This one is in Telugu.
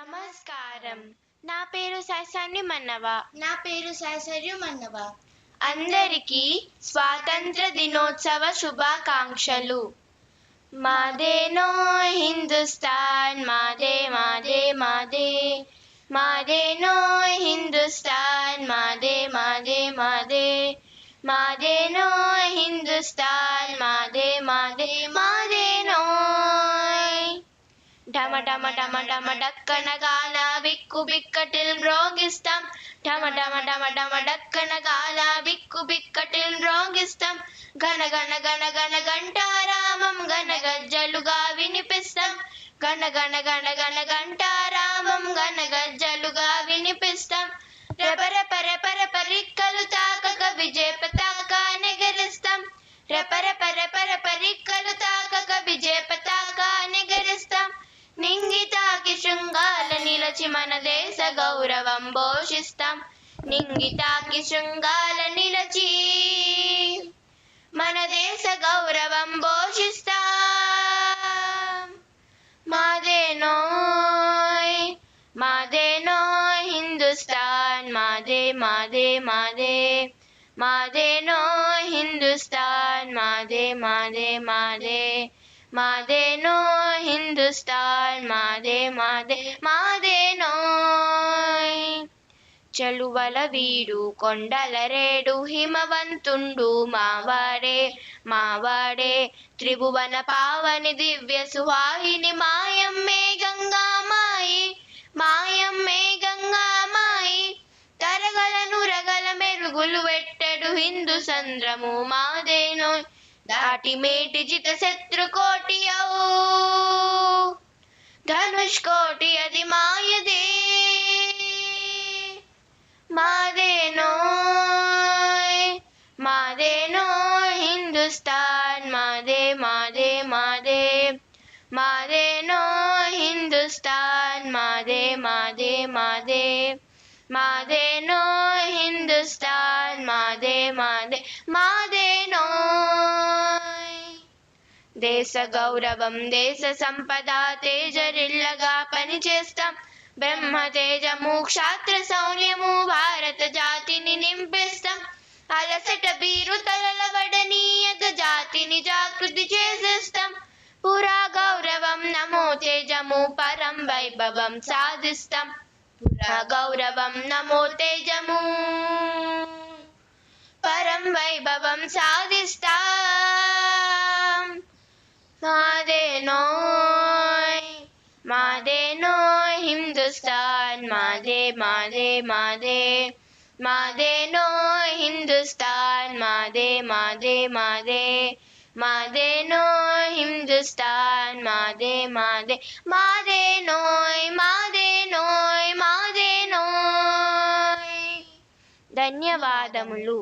నమస్కారం. నా పేరు సైసాన్ని మన్నవ. నా పేరు శాసర్యు మన్నవ. అందరికీ స్వాతంత్ర దినోత్సవ శుభాకాంక్షలు. మాదేనో హిందుస్థాన్ మాదే మాదే మాదే. మాదేనో హిందుస్థాన్ మాదే మాదే మాదే. మాదేనో హిందుస్థాన్ మాదే మాదే. మాదేనో డమ డమ డమ డమ డక్కనగాన బిక్కు బిక్కటిల్ మ్రోగిస్తాం డమ డమ డమ డక్కన గాల బిక్కు బిక్కటిల్ రోగిస్తాం ఘన ఘన ఘన ఘన గంటారామం ఘన గజ్జలుగా వినిపిస్తాం ఘన ఘన ఘన ఘన గంటారామం ఘన గజ్జలుగా వినిపిస్తాం రెపర పర పర పరిక్కలు తాకక విజయ పతాక నిగరిస్తాం రెపర పర పర పరిక్కలు తాకక విజయ శృంగాల నిలచి మన దేశ గౌరవం పోషిస్తాం నింగితాకి శృంగాల నిలచి మన దేశ గౌరవం పోషిస్తాం మాదేనోయ్ మాదేనోయ్ హిందుస్థాన్ మాదే మాదే మాదే మాదేనోయ్ హిందుస్థాన్ మాదే మాదే మాదే మాదేనో హిందుస్థాన్ మాదే మాదే మాదేనోయ్ చలువల వీడు కొండల రేడు హిమవంతుండు మావాడే మావాడే. త్రిభువన పావని దివ్య సువాహిని మాయమ్మే గంగామాయి మాయమ్మే గంగామాయి. తరగలను రగల మెరుగులు వెట్టెడు హిందూ సంద్రము दाटी मेट जित शत्रु कोटियौ धनुष कोटि यदि माय दे मारे नो मारे नो हिंदुस्तान मारे मारे मारे मारे नो हिंदुस्तान मारे मारे मारे मारे नो దేశ గౌరవం దేశ సంపద తేజరిల్లగా పనిచేస్తాం. బ్రహ్మ తేజము క్షాత్ర శౌర్యము భారత జాతిని నింపిస్తాం. అలసట బీరు తలలవడనీయక జాతిని జాగృతి చేసేస్తాం. పురా గౌరవం నమో తేజము పరం వైభవం సాధిస్తాం. పురా గౌరవం నమో తేజము పరం వైభవం సాధిస్తాం. మాదేనోయ్ మాదేనోయ్ హిందుస్థాన్ మాదే మాదే మాదే మాదేనోయ్ హిందుస్థాన్ మాదే మాదే మాదే మాదేనోయ్ హిందుస్థాన్ మాదే మాదే మాదేనోయ్ మాదేనోయ్ మాదేనోయ్ ధన్యవాదములు